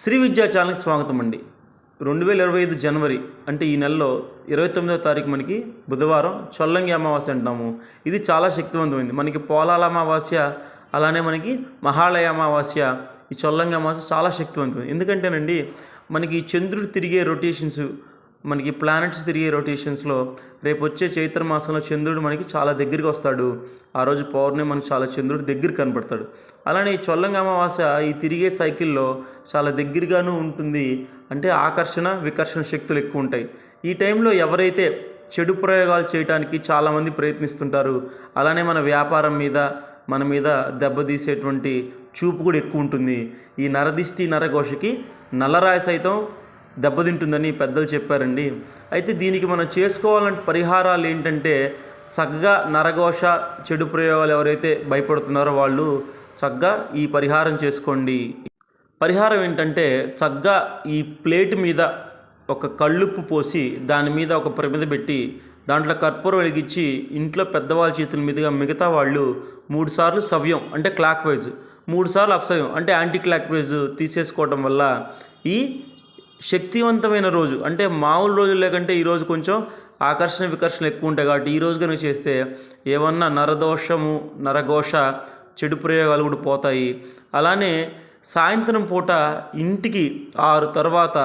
శ్రీ విద్యా ఛానల్కి స్వాగతం అండి. రెండు వేల ఇరవై ఐదు జనవరి అంటే ఈ నెలలో ఇరవై తొమ్మిదవ తారీఖు మనకి బుధవారం చొల్లంగి అమావాస్య అంటాము. ఇది చాలా శక్తివంతమైంది. మనకి పోలాల అమావాస్య అలానే మనకి మహాళయ అమావాస్య ఈ చొల్లంగి అమావాస్య చాలా శక్తివంతమైంది. ఎందుకంటేనండి మనకి ఈ చంద్రుడు తిరిగే రొటేషన్స్ మనకి ప్లానెట్స్ తిరిగే రొటేషన్స్లో రేపు వచ్చే చైత్ర మాసంలో చంద్రుడు మనకి చాలా దగ్గరికి వస్తాడు. ఆ రోజు పౌర్ణమి మనకి చాలా చంద్రుడు దగ్గర కనపడతాడు. అలానే ఈ చొల్లంగి అమావాస్య ఈ తిరిగే సైకిల్లో చాలా దగ్గరగాను ఉంటుంది. అంటే ఆకర్షణ వికర్షణ శక్తులు ఎక్కువ ఉంటాయి. ఈ టైంలో ఎవరైతే చెడు ప్రయోగాలు చేయడానికి చాలామంది ప్రయత్నిస్తుంటారు అలానే మన వ్యాపారం మీద మన మీద దెబ్బతీసేటువంటి చూపు కూడా ఎక్కువ ఉంటుంది. ఈ నరదిష్టి నరఘోషకి నల్లరాయి సైతం దెబ్బతింటుందని పెద్దలు చెప్పారండి. అయితే దీనికి మనం చేసుకోవాలంటే పరిహారాలు ఏంటంటే చక్కగా నరఘోష చెడు ప్రయోగాలు ఎవరైతే భయపడుతున్నారో వాళ్ళు చక్కగా ఈ పరిహారం చేసుకోండి. పరిహారం ఏంటంటే చక్కగా ఈ ప్లేట్ మీద ఒక కళ్ళుప్పు పోసి దాని మీద ఒక ప్రమిద పెట్టి దాంట్లో కర్పూరం వెలిగించి ఇంట్లో పెద్దవాళ్ళ చేతుల మీదుగా మిగతా వాళ్ళు మూడుసార్లు సవ్యం అంటే క్లాక్ వైజ్ మూడు సార్లు అప్సవ్యం అంటే యాంటీ క్లాక్ వైజ్ తీసేసుకోవడం వల్ల ఈ శక్తివంతమైన రోజు అంటే మామూలు రోజు లేకంటే ఈరోజు కొంచెం ఆకర్షణ వికర్షణ ఎక్కువ ఉంటాయి కాబట్టి ఈ రోజు కనుక చేస్తే ఏమన్నా నరదోషము నరఘోష చెడు ప్రయోగాలు కూడా పోతాయి. అలానే సాయంత్రం పూట ఇంటికి ఆరు తర్వాత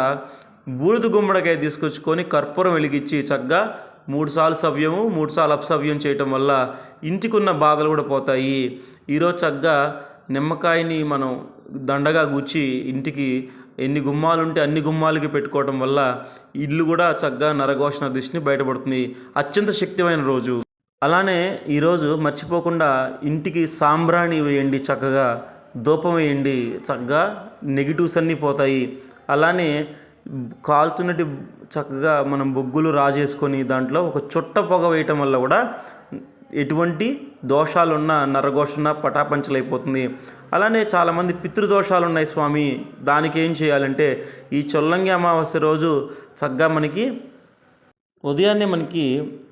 బూడిద గుమ్మడికాయ తీసుకొచ్చుకొని కర్పూరం వెలిగించి చక్కగా మూడుసార్లు సవ్యము మూడుసార్లు అప్సవ్యం అపసవ్యం చేయటం వల్ల ఇంటికి ఉన్న బాధలు కూడా పోతాయి. ఈరోజు చక్కగా నిమ్మకాయని మనం దండగా గుచ్చి ఇంటికి ఎన్ని గుమ్మాలు ఉంటే అన్ని గుమ్మాలకి పెట్టుకోవడం వల్ల ఇల్లు కూడా చక్కగా నరఘోషణ దృష్టిని బయటపడుతుంది. అత్యంత శక్తిమైన రోజు. అలానే ఈరోజు మర్చిపోకుండా ఇంటికి సాంబ్రాణి వేయండి చక్కగా. ధూపం వేయండి చక్కగా. నెగిటివ్స్ అన్నీ పోతాయి. అలానే కాలుతున్నటి చక్కగా మనం బొగ్గులు రాజేసుకొని దాంట్లో ఒక చుట్ట పొగ వేయటం వల్ల కూడా ఎటువంటి దోషాలున్న నరఘోషణ పటాపంచలైపోతుంది. అలానే చాలామంది పితృదోషాలు ఉన్నాయి స్వామి. దానికి ఏం చేయాలంటే ఈ చొల్లంగి అమావాస్య రోజు చక్కగా మనకి ఉదయాన్నే మనకి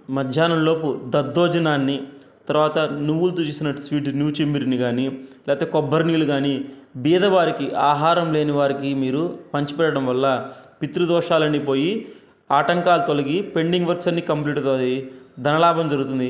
మధ్యాహ్నం లోపు దద్దోజనాన్ని తర్వాత నువ్వులతో చేసినట్టు స్వీట్ నువ్వు చెమ్మిరిని కానీ లేకపోతే కొబ్బరి నీళ్ళు కానీ బీదవారికి ఆహారం లేని వారికి మీరు పంచిపెట్టడం వల్ల పితృదోషాలన్నీ పోయి ఆటంకాలు తొలగి పెండింగ్ వర్క్స్ అన్నీ కంప్లీట్ అవుతాయి. ధనలాభం జరుగుతుంది.